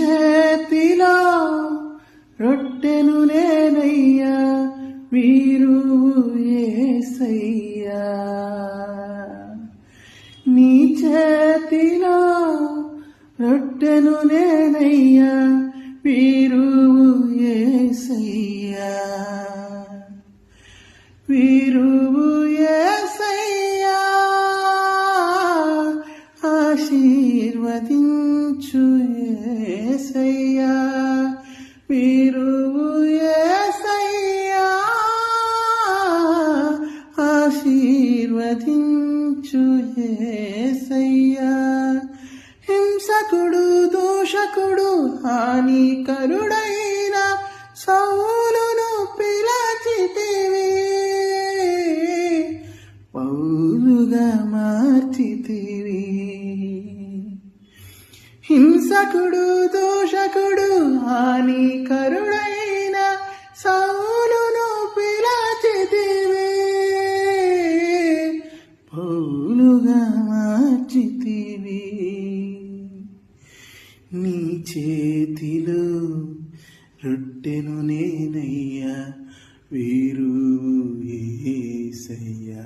చేతిలో రొట్టెను నేనయ్యా మీరు ఏసయ్యా. నీ చేతిలో రొట్టెను నేనయ్యా మీరు ఏసయ్యా. మీరు ఏసయ్యా ఆశీర్వదించ ఏసయ్యా వీరు ఏసయ్యా ఆశీర్వదించు ఏసయ్యా. హింసకుడు దూషకుడు హానికరుడైన సౌలును పిలచితివి పౌలుగా మార్చితివి. హింసకుడు దోషకుడు హానికరుడైన సౌలును పిలచితివి. పౌలుగా మార్చితివి. నీ చేతిలో రొట్టెను నేనయ్యా వీరు ఏసయ్యా.